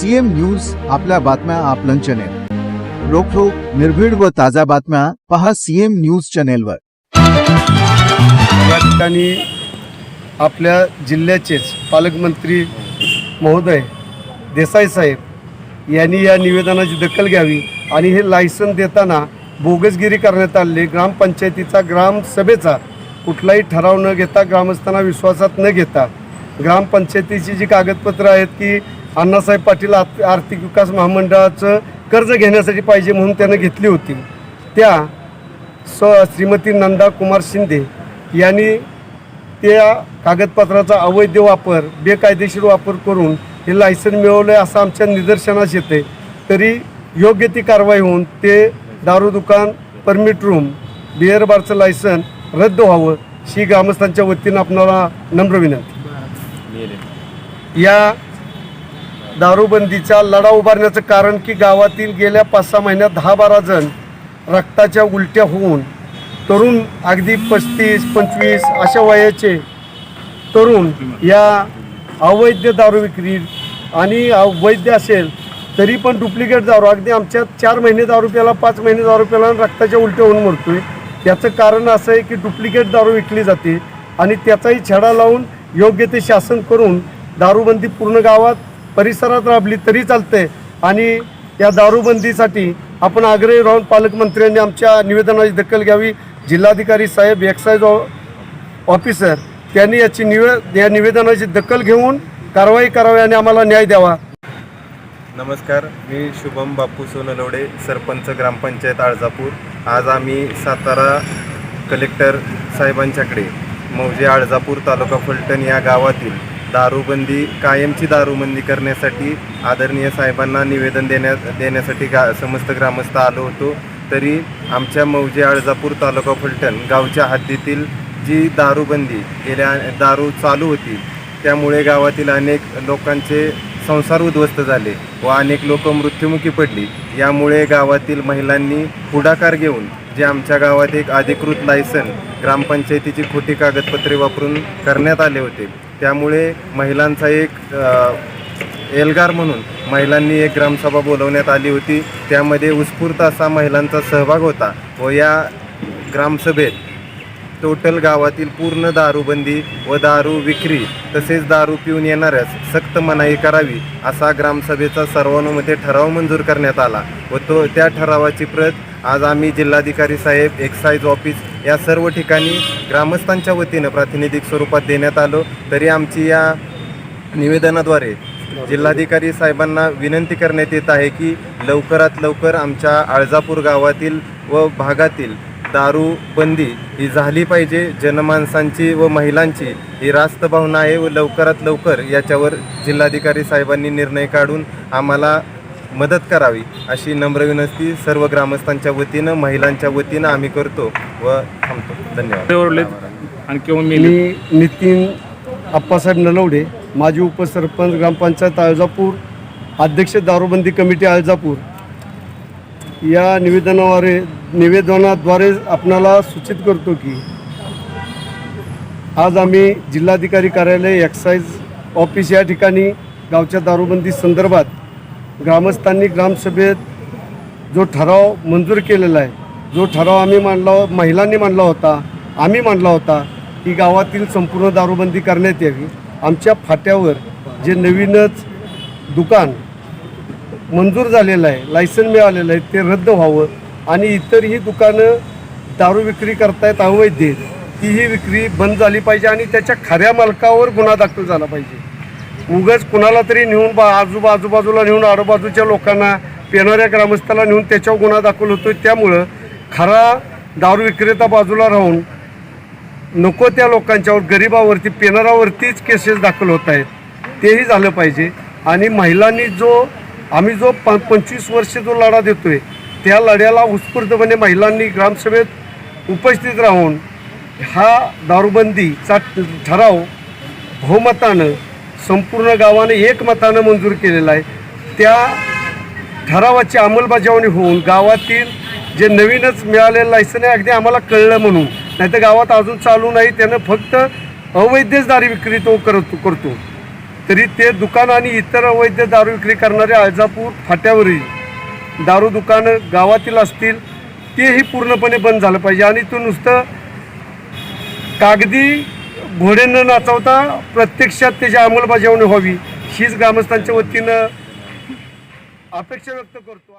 CM news आपल्या बातम्या आपलं चॅनेल रोखोक निर्भीड व ताज्या बातम्या पहा सीएम न्यूज चॅनेलवर या ठिकाणी आपल्या जिल्ह्याचेच पालकमंत्री महोदय देसाई साहेब यांनी या निवेदनाची दखल घ्यावी आणि हे लायसन देताना बोगसगिरी करण्यात आली ग्रामपंचायतीचा ग्रामसभेचा कुठलाही ठराव न घेता ग्रामस्थांना विश्वासात न घेता ग्रामपंचायतीची जी कागदपत्रं आहेत की अण्णासाहेब पाटील आर्थ- आर्थिक विकास महामंडळाचं कर्ज घेण्यासाठी पाहिजे म्हणून त्यानं घेतली होती. त्या स श्रीमती नंदा कुमार शिंदे यांनी त्या कागदपत्राचा अवैध वापर बेकायदेशीर वापर करून हे लायसन मिळवलं आहे असं आमच्या निदर्शनास येते तरी योग्य ती कारवाई होऊन ते दारू दुकान परमिट रूम बिअर बारचं लायसन रद्द व्हावं ही ग्रामस्थांच्या वतीनं आपणाला नम्र विनंती. या दारूबंदीचा लढा उभारण्याचं कारण की गावातील गेल्या पाच सहा महिन्यात दहा बारा जण रक्ताच्या उलट्या होऊन तरुण अगदी पस्तीस पंचवीस अशा वयाचे तरुण या अवैध दारू विक्री आणि अवैध असेल तरी पण डुप्लिकेट दारू अगदी आमच्या चार महिने दारू प्याला पाच महिने दारू प्याला आणि रक्ताच्या उलट्या होऊन मरतोय. याचं कारण असं आहे की डुप्लिकेट दारू विकली जाते आणि त्याचाही छडा लावून योग्य ते शासन करून दारूबंदी पूर्ण गावात परिसरात राबली तरी चालते आणि या दारूबंदीसाठी आपण आग्रही राहून पालकमंत्र्यांनी आमच्या निवेदनाची दखल घ्यावी. जिल्हाधिकारी साहेब एक्साईज ऑफिसर त्यांनी याची निवे या निवेदनाची दखल घेऊन कारवाई करावी आणि आम्हाला न्याय द्यावा. नमस्कार मी शुभम बापू सोनलवडे सरपंच ग्रामपंचायत आळजापूर. आज आम्ही सातारा कलेक्टर साहेबांच्याकडे मौजे आळजापूर तालुका फलटण या गावातील दारूबंदी कायमची दारूबंदी करण्यासाठी आदरणीय साहेबांना निवेदन देण्या देण्यासाठी गा समस्त ग्रामस्थ आलो होतो. तरी आमच्या मौजे आळजापूर तालुका फलटण गावच्या हद्दीतील जी दारूबंदी गेल्या दारू चालू होती त्यामुळे गावातील अनेक लोकांचे संसार उद्ध्वस्त झाले व अनेक लोक मृत्युमुखी पडली. यामुळे गावातील महिलांनी पुढाकार घेऊन जे आमच्या गावात एक अधिकृत लायसन ग्रामपंचायतीची खोटी कागदपत्रे वापरून करण्यात आले होते त्यामुळे महिलांचा एक एल्गार म्हणून महिलांनी एक ग्रामसभा बोलवण्यात आली होती. त्यामध्ये उत्स्फूर्त असा महिलांचा सहभाग होता व या ग्रामसभेत टोटल गावातील पूर्ण दारूबंदी व दारू विक्री तसेच दारू पिऊन येणाऱ्यास सक्त मनाई करावी असा ग्रामसभेचा सर्वानुमते ठराव मंजूर करण्यात आला व तो त्या ठरावाची प्रत आज आम्ही जिल्हाधिकारी साहेब एक्साईज ऑफिस या सर्व ठिकाणी ग्रामस्थांच्या वतीनं प्रातिनिधिक स्वरूपात देण्यात आलो. तरी आमची या निवेदनाद्वारे जिल्हाधिकारी साहेबांना विनंती करण्यात येत आहे की लवकरात लवकर आमच्या आळजापूर गावातील व भागातील दारू बंदी ही झाली पाहिजे. जनमानसांची व महिलांची ही रास्त भावना आहे व लवकरात लवकर याच्यावर जिल्हाधिकारी साहेबांनी निर्णय काढून आम्हाला मदत करावी अशी नम्र विनंती सर्व ग्रामस्थांच्या वतीनं महिलांच्या वतीनं आम्ही करतो व थांबतो. धन्यवाद. मी नितीन आप्पासाहेब नलवडे माजी उपसरपंच ग्रामपंचायत आळजापूर अध्यक्ष दारूबंदी कमिटी आळजापूर. या निवेदनाद्वारे निवेदनाद्वारे आपणाला सूचित करतो की आज आम्ही जिल्हाधिकारी कार्यालय एक्साईज ऑफिस या ठिकाणी गावच्या दारूबंदी संदर्भात ग्रामस्थांनी ग्रामसभेत जो ठराव मंजूर केलेला आहे जो ठराव आम्ही मांडला हो- महिलांनी मांडला होता आम्ही मांडला होता की गावातील संपूर्ण दारूबंदी करण्यात यावी. आमच्या फाट्यावर जे नवीनच दुकान मंजूर झालेलं आहे लायसन मिळालेलं आहे ते रद्द व्हावं. आणि इतरही दुकानं दारू विक्री करतायत अवैध तीही विक्री बंद झाली पाहिजे आणि त्याच्या खऱ्या मालकावर गुन्हा दाखल झाला पाहिजे. उगाच कुणाला तरी नेऊन बा आजूबा आजूबाजूला नेऊन आजूबाजूच्या लोकांना पेणाऱ्या ग्रामस्थाला नेऊन त्याच्यावर गुन्हा दाखल होतो त्यामुळं खरा दारू विक्रेता बाजूला राहून नको त्या लोकांच्यावर गरिबावरती पेनारावरतीच केसेस दाखल होत आहेत. तेही झालं पाहिजे. आणि महिलांनी जो आम्ही जो प पंचवीस वर्ष जो लढा देतोय त्या लढ्याला उत्स्फूर्तपणे महिलांनी ग्रामसभेत उपस्थित राहून हा दारूबंदीचा ठराव बहुमतानं संपूर्ण गावाने एकमतानं मंजूर केलेला आहे. त्या ठरावाची अंमलबजावणी होऊन गावातील जे नवीनच मिळालेलं लायसन आहे अगदी आम्हाला कळलं म्हणून. नाहीतर गावात अजून चालू नाही त्यानं फक्त अवैधच दारी विक्री तो करतो करतो. तरी ते दुकान आणि इतर अवैध दारू विक्री करणारे आळजापूर फाट्यावरील दारू दुकानं गावातील असतील तेही पूर्णपणे बंद झालं पाहिजे. आणि तो नुसतं कागदी घोडे न नाचवता प्रत्यक्षात त्याची अंमलबजावणी व्हावी हीच ग्रामस्थांच्या वतीनं अपेक्षा व्यक्त करतो.